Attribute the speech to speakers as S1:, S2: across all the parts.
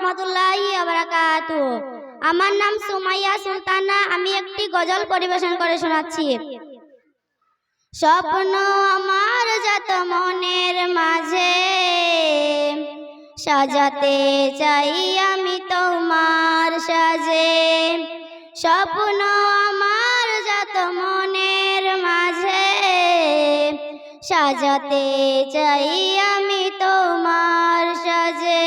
S1: রহমতুল্লাহি আবরাকাতু আমার নাম সুমাইয়া সুলতানা, আমি একটি গজল পরিবেশন করে শোনাচ্ছি। স্বপ্ন আমার যত মনের মাঝে, সাজাতে চাই আমি তোমার সাজে। স্বপ্ন আমার যত মনের মাঝে, সাজাতে চাই আমি তোমার সাজে।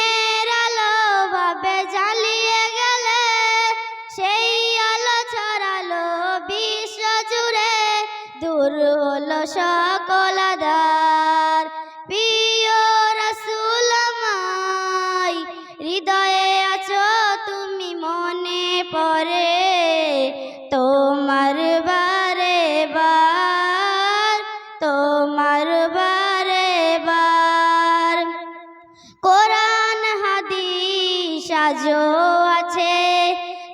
S1: দূর হলো সকল আধার প্রিয় রাসূল হৃদয়ে আছো তুমি মনে পড়ে, তোমার বারে বার, তোমার বারে বার। কোরআন, হাদিস আজও আছে,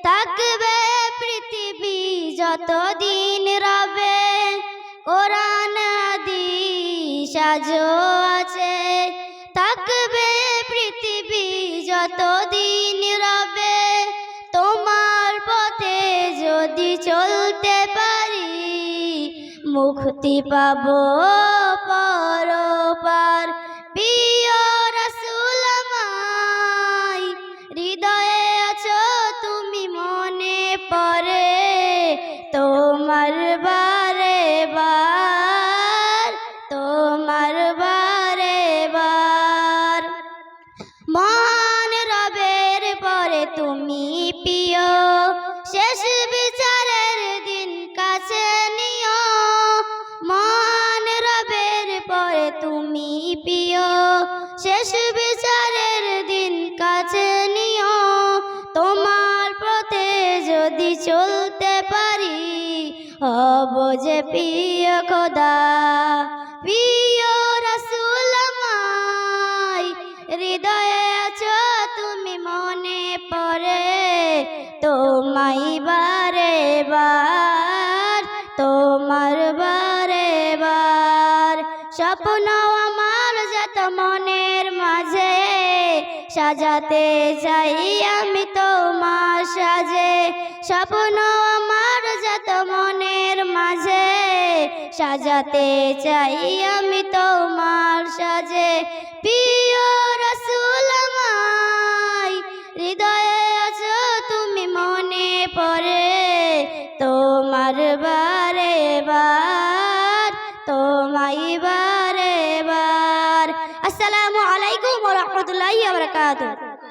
S1: থাকবে পৃথিবী যতদিন রবে। কোরআন, হাদিস আজও আছে। থাকবে পৃথিবী যতদিন রবে। তোমার পথে যদি চলতে পারি, মুক্তি পাবো পরপার। প্রিয় প্রিয় শেষ বিচারের দিন কাছে নিও। মহান রবের পরে তুমি প্রিয় শেষ বিচারের দিন কাছে নিও। তোমার পথে যদি চলতে পারি, হব যে প্রিয় খোদা। তোমায় বারে বার তোমার বারে বার স্বপ্ন আমার যত মনের মাঝে, সাজাতে চাই আমি তোমার সাজে। স্বপ্ন আমার যত মনের মাঝে, সাজাতে চাই আমি তোমার সাজে। তোমার বারে বার তোমাই বারে বার। আসসালামু আলাইকুম রাহমাতুল্লাহি ওয়া বারাকাতুহু।